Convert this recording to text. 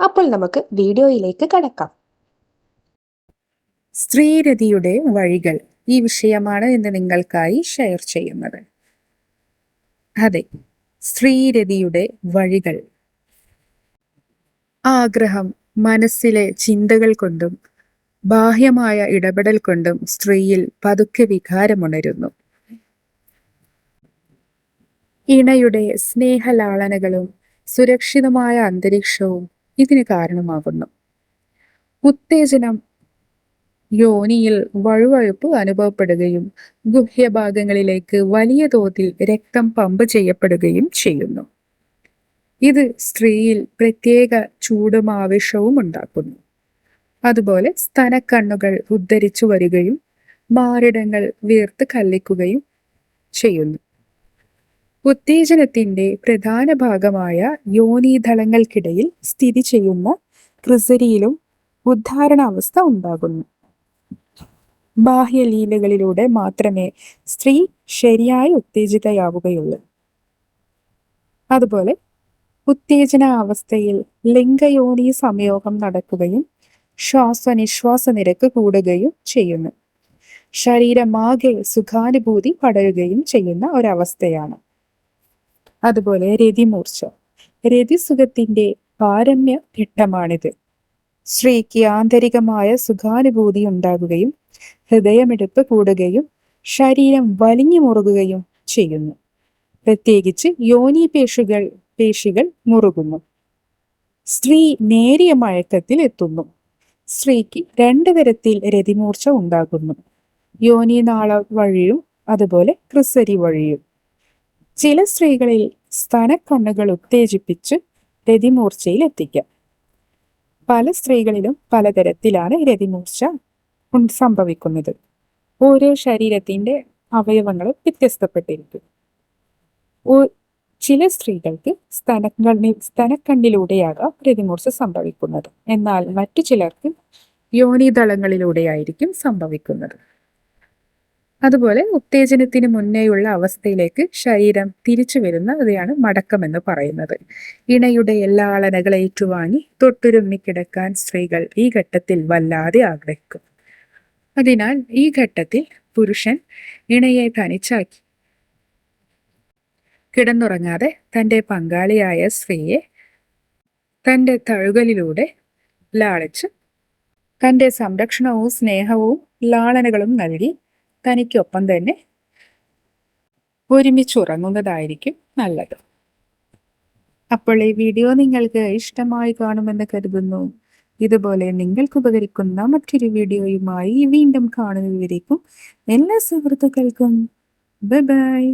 അപ്പോൾ നമുക്ക് വീഡിയോയിലേക്ക് കടക്കാം. സ്ത്രീരതിയുടെ വഴികൾ ഈ വിഷയമാണ് ഇന്ന് നിങ്ങൾക്കായി ഷെയർ ചെയ്യുന്നത്. അതെ സ്ത്രീരതിയുടെ വഴികൾ. ആഗ്രഹം മനസ്സിലെ ചിന്തകൾ കൊണ്ടും ബാഹ്യമായ ഇടപെടൽ കൊണ്ടും സ്ത്രീയിൽ പതുക്കെ വികാരമുണരുന്നു. ഇണയുടെ സ്നേഹലാളനകളും സുരക്ഷിതമായ അന്തരീക്ഷവും ഇതിന് കാരണമാകുന്നു. ഉത്തേജനം യോനിയിൽ വഴുവഴുപ്പ് അനുഭവപ്പെടുകയും ഗുഹ്യഭാഗങ്ങളിലേക്ക് വലിയ തോതിൽ രക്തം പമ്പ് ചെയ്യപ്പെടുകയും ചെയ്യുന്നു. ഇത് സ്ത്രീയിൽ പ്രത്യേക ചൂടും ആവേശവും ഉണ്ടാക്കുന്നു. അതുപോലെ സ്തനക്കണ്ണുകൾ ഉദ്ധരിച്ചു വരികയും മാറിടങ്ങൾ വീർത്ത് കല്ലിക്കുകയും ചെയ്യുന്നു. ഉത്തേജനത്തിന്റെ പ്രധാന ഭാഗമായ യോനീതളങ്ങൾക്കിടയിൽ സ്ഥിതി ചെയ്യുന്ന ക്രിസരിയിലും ഉദ്ധാരണാവസ്ഥ ഉണ്ടാകുന്നു. ബാഹ്യലീലകളിലൂടെ മാത്രമേ സ്ത്രീ ശരിയായി ഉത്തേജിതയാവുകയുള്ളൂ. അതുപോലെ ഉത്തേജന അവസ്ഥയിൽ ലിംഗയോനി സംയോഗം നടക്കുകയും ശ്വാസനിശ്വാസ നിരക്ക് കൂടുകയും ചെയ്യുന്നു. ശരീരമാകെ സുഖാനുഭൂതി പടരുകയും ചെയ്യുന്ന ഒരവസ്ഥയാണ്. അതുപോലെ രതിമൂർച്ച. രതിസുഖത്തിന്റെ പാരമ്യ ഘട്ടമാണിത്. സ്ത്രീക്ക് ആന്തരികമായ സുഖാനുഭൂതി ഉണ്ടാകുകയും ഹൃദയമെടുപ്പ് കൂടുകയും ശരീരം വലിഞ്ഞു മുറുകുകയും ചെയ്യുന്നു. പ്രത്യേകിച്ച് യോനി പേശികൾ പേശികൾ മുറുകുന്നു. സ്ത്രീ നേരിയ മയക്കത്തിൽ എത്തുന്നു. സ്ത്രീക്ക് രണ്ട് തരത്തിൽ രതിമൂർച്ച ഉണ്ടാകുന്നു. യോനി നാള വഴിയും അതുപോലെ ക്രിസരി വഴിയും. ചില സ്ത്രീകളിൽ സ്തനക്കണ്ണുകൾ ഉത്തേജിപ്പിച്ച് രതിമൂർച്ചയിൽ എത്തിക്കാം പല സ്ത്രീകളിലും പലതരത്തിലാണ് രതിമൂർച്ച സംഭവിക്കുന്നത്. ഓരോ ശരീരത്തിന്റെ അവയവങ്ങളും വ്യത്യസ്തപ്പെട്ടിരിക്കും. ചില സ്ത്രീകൾക്ക് സ്തനക്കണ്ണിൽ സ്തനക്കണ്ണിലൂടെയാകാം രതിമൂർച്ച സംഭവിക്കുന്നത്. എന്നാൽ മറ്റു ചിലർക്ക് യോനിതളങ്ങളിലൂടെയായിരിക്കും സംഭവിക്കുന്നത്. അതുപോലെ ഉത്തേജനത്തിന് മുന്നേയുള്ള അവസ്ഥയിലേക്ക് ശരീരം തിരിച്ചു വരുന്ന ഇവയാണ് മടക്കം എന്ന് പറയുന്നത്. ഇണയുടെ എല്ലാ അളനകൾ ഏറ്റുവാങ്ങി തൊട്ടുരുമ്മി കിടക്കാൻ സ്ത്രീകൾ ഈ ഘട്ടത്തിൽ വല്ലാതെ ആഗ്രഹിക്കും. അതിനാൽ ഈ ഘട്ടത്തിൽ പുരുഷൻ ഇണയെ തനിച്ചാക്കി. കിടന്നുറങ്ങാതെ തന്റെ പങ്കാളിയായ സ്ത്രീയെ തന്റെ തഴുകലിലൂടെ ലാളിച്ച് തന്റെ സംരക്ഷണവും സ്നേഹവും ലാളനകളും നൽകി തനിക്കൊപ്പം തന്നെ ഒരുമിച്ച് ഉറങ്ങുന്നതായിരിക്കും നല്ലത്. അപ്പോൾ ഈ വീഡിയോ നിങ്ങൾക്ക് ഇഷ്ടമായി കാണുമെന്ന് കരുതുന്നു. ഇതുപോലെ നിങ്ങൾക്ക് ഉപകരിക്കുന്ന മറ്റൊരു വീഡിയോയുമായി വീണ്ടും കാണുന്നവരേക്കും എല്ലാ സുഹൃത്തുക്കൾക്കും ബൈ ബൈ.